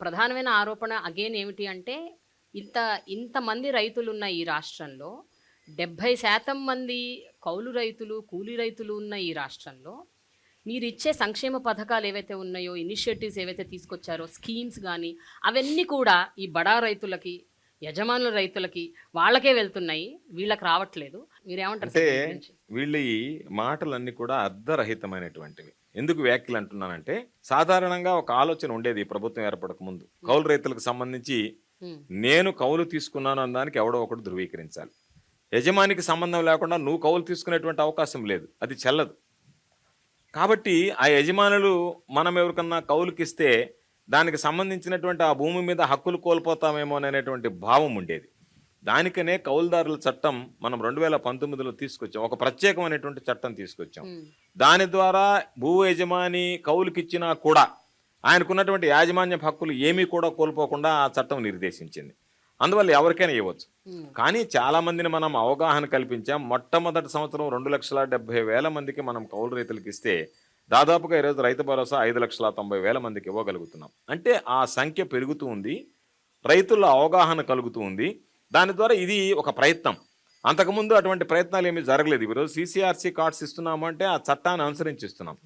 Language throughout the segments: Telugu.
ప్రధానమైన ఆరోపణ అగైన్ ఏమిటి అంటే ఇంత ఇంతమంది రైతులు ఉన్న ఈ రాష్ట్రంలో డెబ్భై శాతం మంది కౌలు రైతులు కూలీ రైతులు ఉన్న ఈ రాష్ట్రంలో మీరు ఇచ్చే సంక్షేమ పథకాలు ఏవైతే ఉన్నాయో ఇనిషియేటివ్స్ ఏవైతే తీసుకొచ్చారో స్కీమ్స్ కానీ అవన్నీ కూడా ఈ బడా రైతులకి యజమానుల రైతులకి వాళ్ళకే వెళ్తున్నాయి. వీళ్ళకి రావట్లేదు. మీరేమంటారు వీళ్ళ ఈ మాటలన్నీ కూడా అర్ధరహితమైనటువంటివి ఎందుకు వ్యాఖ్యలు అంటున్నానంటే సాధారణంగా ఒక ఆలోచన ఉండేది ప్రభుత్వం ఏర్పడక ముందు. కౌలు రైతులకు సంబంధించి నేను కౌలు తీసుకున్నాను అన్నదానికి ఎవడో ఒకడు ధృవీకరించాలి. యజమానికి సంబంధం లేకుండా నువ్వు కౌలు తీసుకునేటువంటి అవకాశం లేదు. అది చెల్లదు. కాబట్టి ఆ యజమానులు మనం ఎవరికన్నా కౌలుకిస్తే దానికి సంబంధించినటువంటి ఆ భూమి మీద హక్కులు కోల్పోతామేమో అనేటువంటి భావం ఉండేది. దానికనే కౌలుదారుల చట్టం మనం రెండు వేల పంతొమ్మిదిలో తీసుకొచ్చాం. ఒక ప్రత్యేకమైనటువంటి చట్టం తీసుకొచ్చాం. దాని ద్వారా భూ యజమాని కౌలుకిచ్చినా కూడా ఆయనకున్నటువంటి యాజమాన్య హక్కులు ఏమీ కూడా కోల్పోకుండా ఆ చట్టం నిర్దేశించింది. అందువల్ల ఎవరికైనా ఇవ్వచ్చు. కానీ చాలా మందిని మనం అవగాహన కల్పించాం. మొట్టమొదటి సంవత్సరం రెండు లక్షల డెబ్బై వేల మందికి మనం కౌలు రైతులకు ఇస్తే దాదాపుగా ఈరోజు రైతు భరోసా ఐదు లక్షల తొంభై వేల మందికి ఇవ్వగలుగుతున్నాం. అంటే ఆ సంఖ్య పెరుగుతూ ఉంది. రైతుల్లో అవగాహన కలుగుతూ ఉంది. దాని ద్వారా ఇది ఒక ప్రయత్నం. అంతకుముందు అటువంటి ప్రయత్నాలు ఏమీ జరగలేదు. ఈరోజు సీసీఆర్సీ కార్డ్స్ ఇస్తున్నాము అంటే ఆ చట్టాన్ని అనుసరించి ఇస్తున్నాం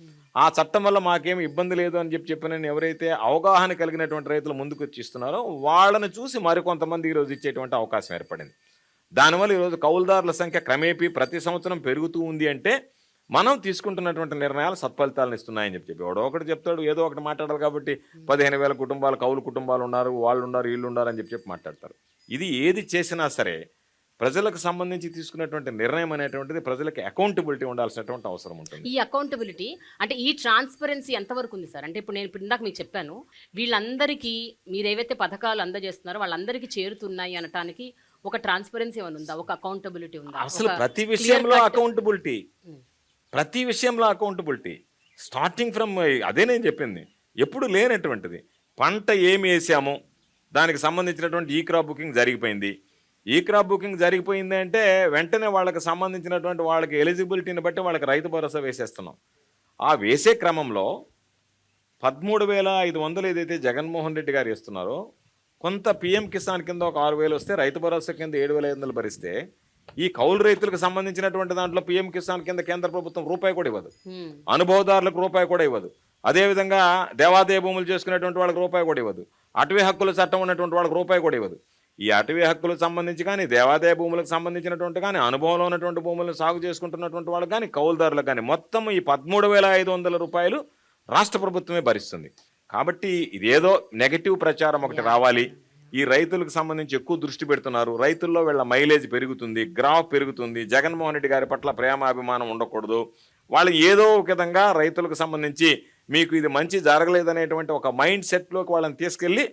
ఆ చట్టం వల్ల మాకేమి ఇబ్బంది లేదు అని చెప్పి చెప్పిన ఎవరైతే అవగాహన కలిగినటువంటి రైతులు ముందుకు వచ్చి ఇస్తున్నారో వాళ్ళని చూసి మరికొంతమంది ఈరోజు ఇచ్చేటువంటి అవకాశం ఏర్పడింది. దానివల్ల ఈరోజు కౌలుదారుల సంఖ్య క్రమేపీ ప్రతి సంవత్సరం పెరుగుతూ ఉంది అంటే మనం తీసుకుంటున్నటువంటి నిర్ణయాలు సత్ఫలితాలను ఇస్తున్నాయని చెప్పి చెప్పి వాడు ఒకటి చెప్తాడు ఏదో ఒకటి మాట్లాడాలి కాబట్టి పదిహేను వేల కుటుంబాలు కౌలు కుటుంబాలు ఉన్నారు వాళ్ళు ఉన్నారు వీళ్ళు ఉన్నారు అని చెప్పి చెప్పి మాట్లాడతారు. ఇది ఏది చేసినా సరే ప్రజలకు సంబంధించి తీసుకున్నటువంటి నిర్ణయం అనేటువంటిది ప్రజలకు అకౌంటబిలిటీ ఉండాల్సినటువంటి అవసరం ఉంటుంది. ఈ అకౌంటబిలిటీ అంటే ఈ ట్రాన్స్పరెన్సీ ఎంతవరకు ఉంది సార్? అంటే ఇప్పుడు నేను ఇప్పుడు ఇందాక మీకు చెప్పాను వీళ్ళందరికీ మీరు ఏవైతే పథకాలు అందజేస్తున్నారో వాళ్ళందరికీ చేరుతున్నాయి అనటానికి ఒక ట్రాన్స్పరెన్సీ ఏమైనా ఉందా? ఒక అకౌంటబిలిటీ ఉందా? అసలు ప్రతి విషయంలో అకౌంటబిలిటీ. ప్రతి విషయంలో అకౌంటబిలిటీ స్టార్టింగ్ ఫ్రమ్ అదే నేను చెప్పింది. ఎప్పుడు లేనటువంటిది. పంట ఏమి వేసాము? దానికి సంబంధించినటువంటి ఈ క్రాప్ బుకింగ్ జరిగిపోయింది. ఈ క్రాప్ బుకింగ్ జరిగిపోయింది అంటే వెంటనే వాళ్ళకి సంబంధించినటువంటి వాళ్ళకి ఎలిజిబిలిటీని బట్టి వాళ్ళకి రైతు భరోసా వేసేస్తున్నాం. ఆ వేసే క్రమంలో పదమూడు వేల ఐదు వందలు ఏదైతే జగన్మోహన్ రెడ్డి గారు ఇస్తున్నారో కొంత పిఎం కిసాన్ కింద ఒక ఆరు వేలు వస్తే రైతు భరోసా కింద ఏడు వేల ఐదు వందలు భరిస్తే ఈ కౌలు రైతులకు సంబంధించినటువంటి దాంట్లో పిఎం కిసాన్ కింద కేంద్ర ప్రభుత్వం రూపాయి కూడా ఇవ్వదు. అనుభవదారులకు రూపాయి కూడా ఇవ్వదు. అదేవిధంగా దేవాదేయ భూములు చేసుకునేటువంటి వాళ్ళకి రూపాయి కూడా ఇవ్వదు. అటవీ హక్కుల చట్టం ఉన్నటువంటి వాళ్ళకి రూపాయి కూడా ఇవ్వదు. ఈ అటవీ హక్కులకు సంబంధించి కానీ దేవాదాయ భూములకు సంబంధించినటువంటి కానీ అనుభవంలో ఉన్నటువంటి భూములను సాగు చేసుకుంటున్నటువంటి వాళ్ళకి కానీ కౌలుదారులకు కానీ మొత్తం ఈ పదమూడు వేల ఐదు వందల రూపాయలు రాష్ట్ర ప్రభుత్వమే భరిస్తుంది. కాబట్టి ఇదేదో నెగటివ్ ప్రచారం ఒకటి రావాలి. ఈ రైతులకు సంబంధించి ఎక్కువ దృష్టి పెడుతున్నారు. రైతుల్లో వీళ్ళ మైలేజ్ పెరుగుతుంది గ్రాఫ్ పెరుగుతుంది జగన్మోహన్ రెడ్డి గారి పట్ల ప్రేమాభిమానం ఉండకూడదు. వాళ్ళు ఏదో ఒక విధంగా రైతులకు సంబంధించి మీకు ఇది మంచి జరగలేదనేటువంటి ఒక మైండ్ సెట్లోకి వాళ్ళని తీసుకెళ్ళి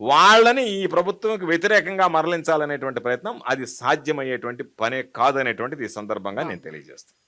వాళ్ళని ఈ ప్రభుత్వంకి వ్యతిరేకంగా మరలించాలనేటువంటి ప్రయత్నం అది సాధ్యమయ్యేటువంటి పనే కాదనేటువంటిది ఈ సందర్భంగా నేను తెలియజేస్తాను